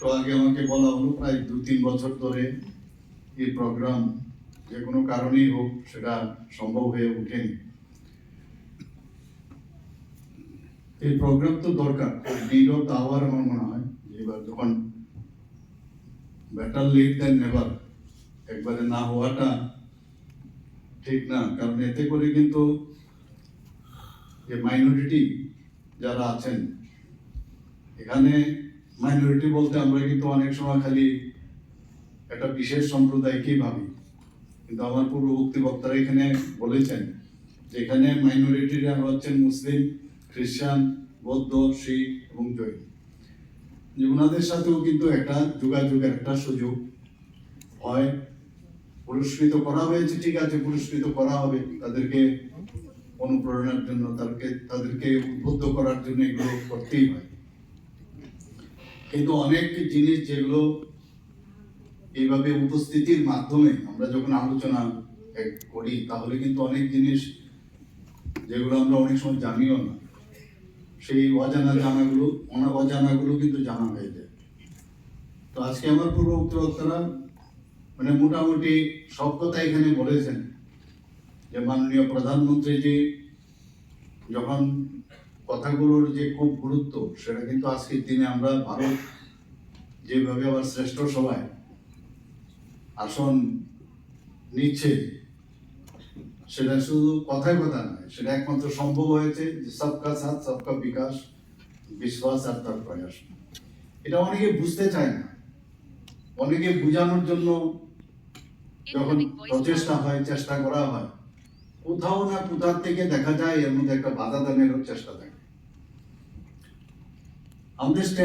তো আগে আমাকে বলা হলো, প্রায় দু তিন বছর ধরে এই প্রোগ্রাম যে কোনো কারণেই হোক সেটা সম্ভব হয়ে ওঠেনি। এই প্রোগ্রাম তো দরকার নিড দ্য আওয়ার আমার মনে হয়। এবার যখন বেটার লিড দেন নেভার একবারে না হওয়াটা ঠিক না, কারণ এতে করে কিন্তু যে মাইনরিটি যারা আছেন, এখানে মাইনরিটি বলতে আমরা কিন্তু অনেক সময় খালি একটা বিশেষ সম্প্রদায়কেই ভাবি। কিন্তু আমার পূর্ববর্তী বক্তারা এখানে বলেছেন যে এখানে মাইনরিটিরা হচ্ছেন মুসলিম, খ্রিস্টান, বৌদ্ধ, শিখ এবং জৈন। যে ওনাদের সাথেও কিন্তু একটা যোগাযোগের একটা সুযোগ হয়। পুরস্কৃত করা হয়েছে, ঠিক আছে, পুরস্কৃত করা হবে। তাদেরকে অনুপ্রেরণার জন্য, তাদেরকে তাদেরকে উদ্বুদ্ধ করার জন্য এগুলো করতেই হয়। কিন্তু অনেক জিনিস যেগুলো এইভাবে উপস্থিতির মাধ্যমে আমরা যখন আলোচনা করি, তাহলে কিন্তু অনেক জিনিস যেগুলো আমরা অনেক সময় জানিও না। সেই অজানা জানাগুলো অনা- অজানাগুলো কিন্তু জানা হয়ে যায়। তো আজকে আমার পূর্ব বক্তারা মানে মোটামুটি সব কথা এখানে বলেছেন যে মাননীয় প্রধানমন্ত্রী যে যখন কথাগুলোর যে খুব গুরুত্ব সেটা কিন্তু আজকের দিনে আমরা ভারত যেভাবে আবার শ্রেষ্ঠ সবাই আসন নিচ্ছে সেটা শুধু কথায় কথা নয় সেটা একমাত্র সম্ভব হয়েছে যে সবকা সাথ সবকা বিকাশ বিশ্বাস আর তার প্রয়াস। এটা অনেকে বুঝতে চায় না। অনেকে বোঝানোর জন্য যখন প্রচেষ্টা হয় চেষ্টা করা হয় কোথাও না কোথার থেকে দেখা যায় এর মধ্যে একটা বাধা দানের চেষ্টা থাকে। understand